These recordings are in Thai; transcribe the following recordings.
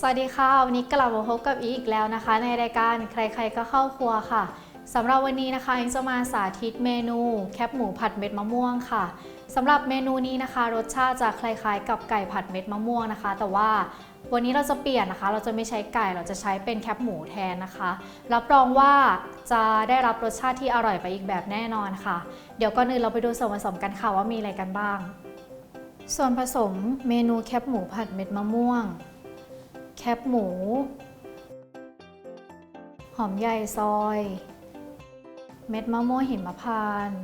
สวัสดีค่ะ วันนี้กลับมาพบกับอีกแล้วนะคะ ในรายการใครๆก็เข้าครัวค่ะสำหรับวันนี้นะคะอิงจะมาสาธิตเมนูแคบหมูผัดเม็ดมะม่วงค่ะสำหรับเมนูนี้นะคะ รสชาติจะคล้ายๆ กับไก่ผัดเม็ดมะม่วงนะคะ แต่ว่าวันนี้เราจะเปลี่ยนนะคะ เราจะไม่ใช้ไก่เราจะใช้เป็นแคบหมูแทนนะคะรับรองว่าจะได้รับรสชาติที่อร่อยไปอีกแบบแน่นอนค่ะ เดี๋ยวก่อนอื่นเราไปดูส่วนผสมกันค่ะว่ามีอะไรกันบ้าง ส่วนผสมเมนูแคบหมูผัดเม็ดมะม่วง คบหมู หอมใหญ่ซอย เม็ดมะม่วงหิมพานต์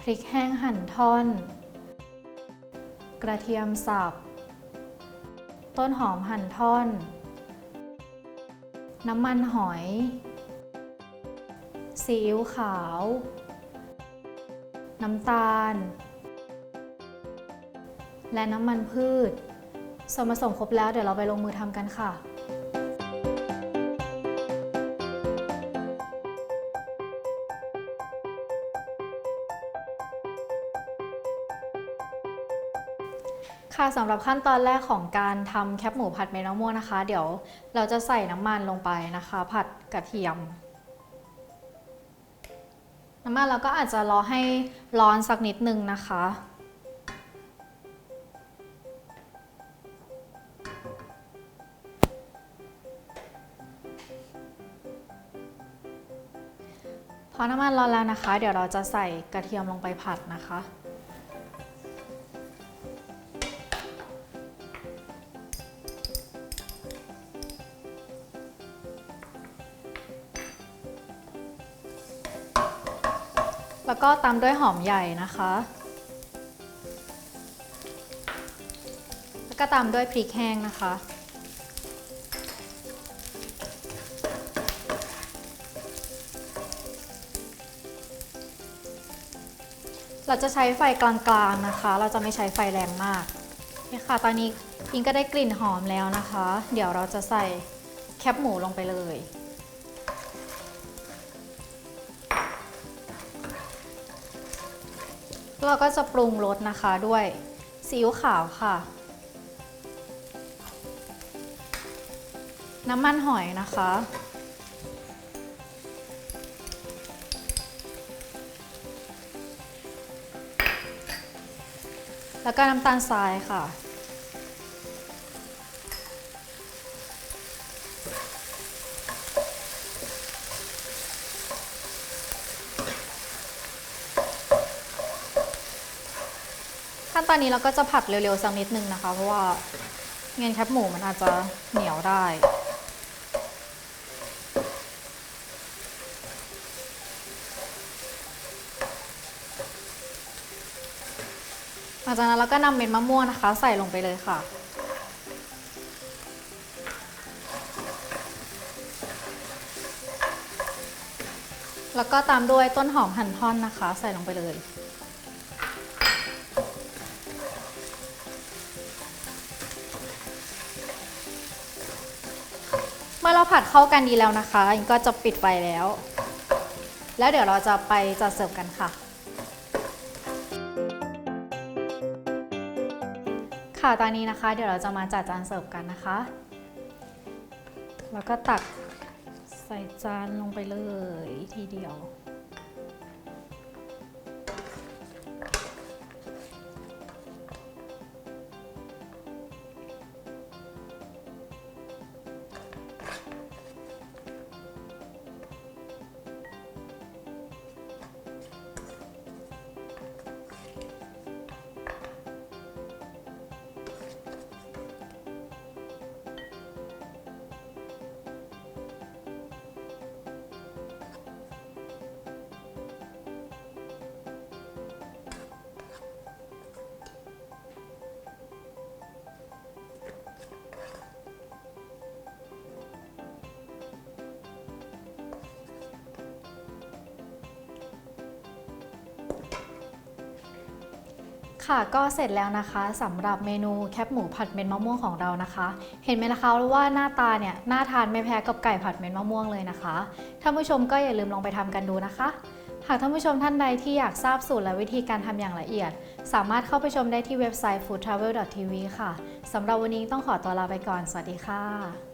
พริกแห้งหั่นท่อน กระเทียมสับ ต้นหอมหั่นท่อน น้ำมันหอย ซีอิ๊วขาว น้ำตาล และน้ำมันพืช ส่วนผสมครบแล้วเดี๋ยวเราไปลงมือทำกันค่ะ ค่ะสำหรับขั้นตอนแรกของการทำแคบหมูผัดเม็ดมะม่วงนะคะ เดี๋ยวเราจะใส่น้ำมันลงไปนะคะ ผัดกระเทียม น้ำมันเราก็อาจจะรอให้ร้อนสักนิดนึงนะคะ พอน้ำมันร้อนแล้วนะคะ เดี๋ยวเราจะใส่กระเทียมลงไปผัดนะคะ แล้วก็ตามด้วยหอมใหญ่นะคะ แล้วก็ตามด้วยพริกแห้งนะคะ เราจะใช้ไฟกลางๆนะคะ เราจะไม่ใช้ไฟแรงมากนี่ค่ะ ตอนนี้อิงก็ได้กลิ่นหอมแล้วนะคะ เดี๋ยวเราจะใส่แคบหมูลงไปเลย เราก็จะปรุงรสนะคะด้วยซีอิ๊วขาวค่ะ น้ำมันหอยนะคะ แล้วก็น้ำตาลทรายค่ะ ขั้นตอนนี้เราก็จะผัดเร็วๆสักนิดนึงนะคะ เพราะว่าเงินแคบหมูมันอาจจะเหนียวได้ หลังจากนั้นเราก็นำเม็ดมะม่วงนะคะ ใส่ลงไปเลยค่ะ แล้วก็ตามด้วยต้นหอมหั่นท่อนนะคะ ใส่ลงไปเลย เมื่อเราผัดเข้ากันดีแล้วนะคะก็จะปิดไฟแล้ว แล้วเดี๋ยวเราจะไปจัดเสิร์ฟกันค่ะ ค่ะ ตอนนี้นะคะ เดี๋ยวเราจะมาจัดจานเสิร์ฟกันนะคะ แล้วก็ตักใส่จานลงไปเลยทีเดียว ค่ะก็เสร็จแล้วนะคะสำหรับเมนูแคบหมูผัดเม็ดมะม่วงของเรานะคะ เห็นไหมละคะว่าหน้าตาเนี่ยน่าทานไม่แพ้กับไก่ผัดเม็ดมะม่วงเลยนะคะท่านผู้ชมก็อย่าลืมลองไปทำกันดูนะคะ หากท่านผู้ชมท่านใดที่อยากทราบสูตรและวิธีการทำอย่างละเอียด สามารถเข้าไปชมได้ที่เว็บไซต์ foodtravel.tv ค่ะสำหรับวันนี้ต้องขอตัวลาไปก่อน สวัสดีค่ะ